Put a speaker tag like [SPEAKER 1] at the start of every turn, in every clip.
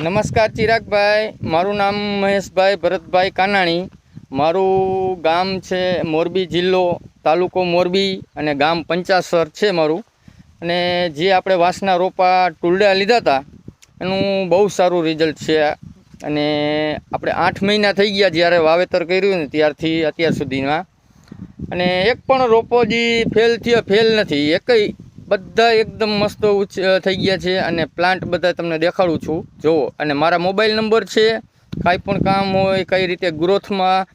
[SPEAKER 1] નમસ્કાર ચિરાગભાઈ. મારું નામ મહેશભાઈ ભરતભાઈ કાનાણી. મારું ગામ છે મોરબી જિલ્લો, તાલુકો મોરબી અને ગામ પંચાસર છે મારું. અને જે આપણે વાંસના રોપા ટુલડા લીધા હતા, એનું બહુ સારું રિઝલ્ટ છે. અને આપણે આઠ મહિના થઈ ગયા જ્યારે વાવેતર કર્યું ને ત્યારથી અત્યાર સુધીમાં. અને એક પણ રોપો જે ફેલ થયો ફેલ નથી. એકય બધા એકદમ મસ્ત થઈ ગયા છે અને પ્લાન્ટ બધા તમને દેખાડું છું. જુઓ, અને મારા મોબાઈલ નંબર છે. કાંઈ પણ કામ હોય, કઈ રીતે ગ્રોથમાં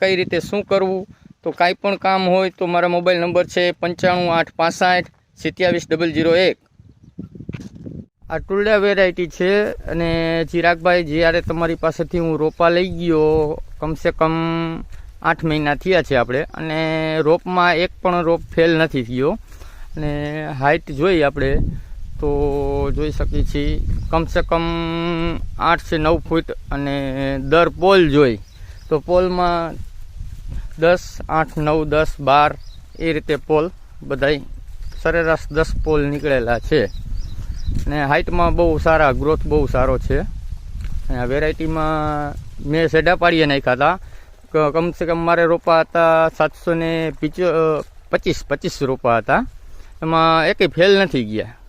[SPEAKER 1] કઈ રીતે શું કરવું, તો કાંઈ પણ કામ હોય તો મારા મોબાઈલ નંબર છે પંચાણું આઠ પાસઠ સિત્યાવીસ ડબલ જીરો એક. આ ટુલડા વેરાયટી છે અને ચિરાગભાઈ, જ્યારે તમારી પાસેથી હું રોપા લઈ ગયો, કમસે કમ આઠ મહિના થયા છે આપણે. અને રોપમાં એક પણ રોપ ફેલ નથી થયો. અને હાઇટ જોઈ આપણે, તો જોઈ શકીએ છીએ, કમસે કમ આઠથી નવ ફૂટ અને દર પોલ જોઈ. તો પોલમાં દસ, આઠ, નવ, દસ, બાર એ રીતે પોલ બધાય સરેરાશ દસ પોલ નીકળેલા છે. ને હાઇટમાં બહુ સારા ગ્રોથ બહુ સારો છે. અને વેરાયટીમાં મેં સેડા પાડીએ નાખ્યા હતા. કમસે કમ મારે રોપા હતા સાતસો ને પીચો પચીસ પચીસ રોપા હતા. એમાં એકેય ફેલ નથી ગયા.